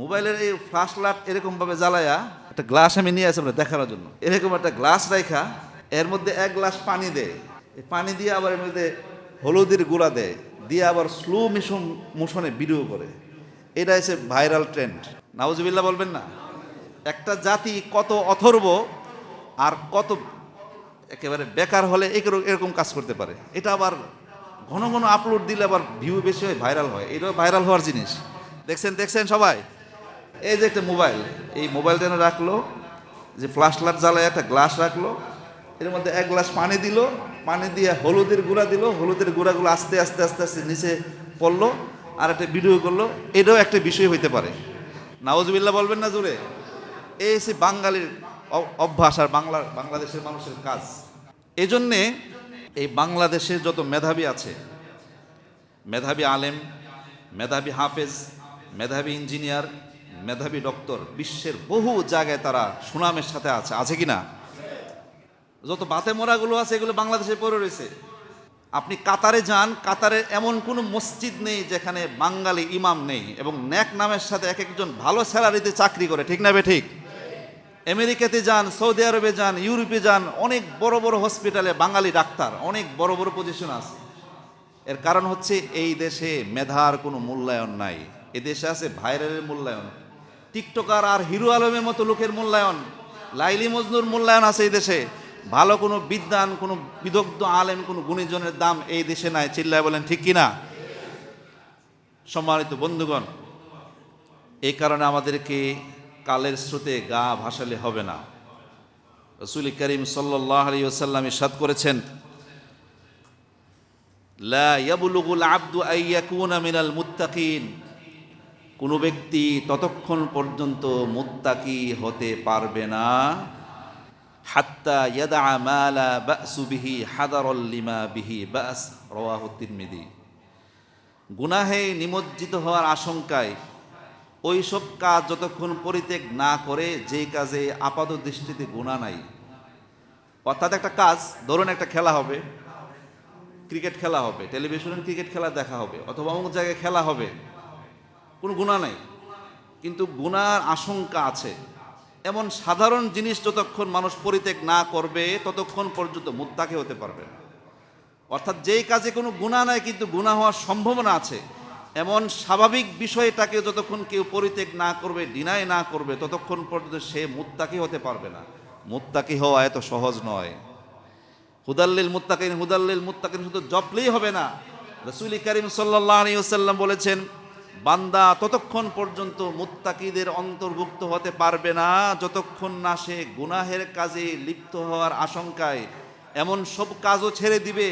মোবাইলের এই flush light এরকমভাবে জ্বালায়া একটা গ্লাস আমি নিয়ে আসি আমরা দেখানোর জন্য। এরকম একটা গ্লাস রাখা এর মধ্যে এক গ্লাস পানি দেয়। এই পানি দিয়ে আবার এর মধ্যে হলুদের গুঁড়া দেয়, দিয়ে আবার স্লো মিশন মোশনে ভিডিও করে। এটা হচ্ছে ভাইরাল ট্রেন্ড নাউজুবিল্লাহ বলবেন না। একটা জাতি কত অথর্ব আর কত একেবারে বেকার হলে এরকম কাজ করতে পারে। এটা আবার ঘন ঘন আপলোড দিলে আবার ভিউ বেশি হয় ভাইরাল হয়। এটা ভাইরাল হওয়ার জিনিস। দেখছেন দেখছেন সবাই? এই যে একটা মোবাইল, এই মোবাইলটা এনে রাখল, যে ফ্লাশ লাইট জ্বালায়, একটা গ্লাস রাখল, এর মধ্যে এক গ্লাস পানি দিল, পানি দিয়ে হলুদের গুঁড়া দিল, হলুদের গুঁড়াগুলো আস্তে আস্তে আস্তে আস্তে নিচে পড়ল, আর একটা ভিডিও করল, এটাও একটা বিষয় হইতে পারে। নাওজবিল্লা বলবেন না জুড়ে এই সে বাঙালির অভ্যাস আর বাংলার বাংলাদেশের মানুষের কাজ। এজন্যে এই বাংলাদেশে যত মেধাবী আছে, মেধাবী আলেম, মেধাবী হাফেজ, মেধাবী ইঞ্জিনিয়ার মেধাবী ডক্টর, বিশ্বের বহু জায়গায় তারা সুনামের সাথে আছে আছে কি না যত বাতে মোড়াগুলো আছে, এগুলো বাংলাদেশে পড়ে রয়েছে। আপনি কাতারে যান, কাতারে এমন কোনো মসজিদ নেই যেখানে বাঙালি ইমাম নেই এবং ন্যাক নামের সাথে এক একজন ভালো স্যালারিতে চাকরি করে, ঠিক না বে ঠিক? আমেরিকাতে যান, সৌদি আরবে যান, ইউরোপে যান, অনেক বড় বড় হসপিটালে বাঙালি ডাক্তার, অনেক বড় বড় পজিশন আছে। এর কারণ হচ্ছে এই দেশে মেধার কোনো মূল্যায়ন নাই। এ দেশে আছে ভাইরালের মূল্যায়ন। টিকটকার আর হিরো আলমের মতো লোকের মূল্যায়ন। লাইলি মজনুর মূল্যায়ন আছে এই দেশে। ভালো কোনো বিদ্যান কোনো বিদগ্ধ আলেম, কোনো গুণীজনের দাম এই দেশে নাই। চিল্লায় বলেন, ঠিক কিনা? সম্মানিত বন্ধুগণ, এই কারণে আমাদেরকে কালের স্রোতে গা ভাসালে হবে না। রসুল করিম সাল্লাহ আলী ওসাল্লাম ইসাদ করেছেন, লা ইয়াবলুগুল আব্দু আইয়াকুনা মিনাল মুত্তাকিন। কোনো ব্যক্তি ততক্ষণ পর্যন্ত মুত্তাকি হতে পারবে না। হাত্তা ইয়াদা মালা বাসু বিহি হাদারল লিমা বিহি বাস, রওয়াহু তিরমিজি গুনাহে নিমজ্জিত হওয়ার আশঙ্কায় ওই সব কাজ যতক্ষণ পরিত্যাগ না করে যে কাজে আপাত দৃষ্টিতে গুণা নাই। অর্থাৎ একটা কাজ, ধরুন একটা খেলা হবে, ক্রিকেট খেলা হবে টেলিভিশনে ক্রিকেট খেলা দেখা হবে, অথবা অমুক জায়গায় খেলা হবে কোনো গুণা নাই। কিন্তু গুণার আশঙ্কা আছে। এমন সাধারণ জিনিস যতক্ষণ মানুষ পরিত্যাগ না করবে, ততক্ষণ পর্যন্ত মুত্তাকে হতে পারবে না। অর্থাৎ যেই কাজে কোনো গুণা নাই, কিন্তু গুণা হওয়ার সম্ভাবনা আছে, এমন স্বাভাবিক বিষয়টাকে যতক্ষণ কেউ পরিত্যাগ না করবে ডিনাই না করবে, ততক্ষণ পর্যন্ত সে মুত্তাকি হতে পারবে না। মুত্তাকি হওয়া এত সহজ নয়। হুদাল্লিল মুত্তাকিন হুদাল্লিল মুত্তাকিন শুধু জপলেই হবে না। রসুল করিম সাল্লাহ আলী বলেছেন বান্দা ততক্ষণ পর্যন্ত মুত্তাকিদের অন্তর্ভুক্ত হতে পারবে না, যতক্ষণ না সে গুনাহের কাজে লিপ্ত হওয়ার আশঙ্কায়। এমন সব কাজও ছেড়ে দিবে,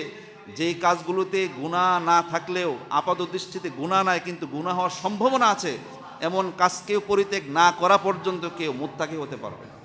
যেই কাজগুলোতে গুণা না থাকলেও আপাত দৃষ্টিতে গুণা নাই, কিন্তু গুণা হওয়ার সম্ভাবনা আছে। এমন কাজকেও পরিত্যাগ না করা পর্যন্ত কেউ মুত্তাকি হতে পারবে না।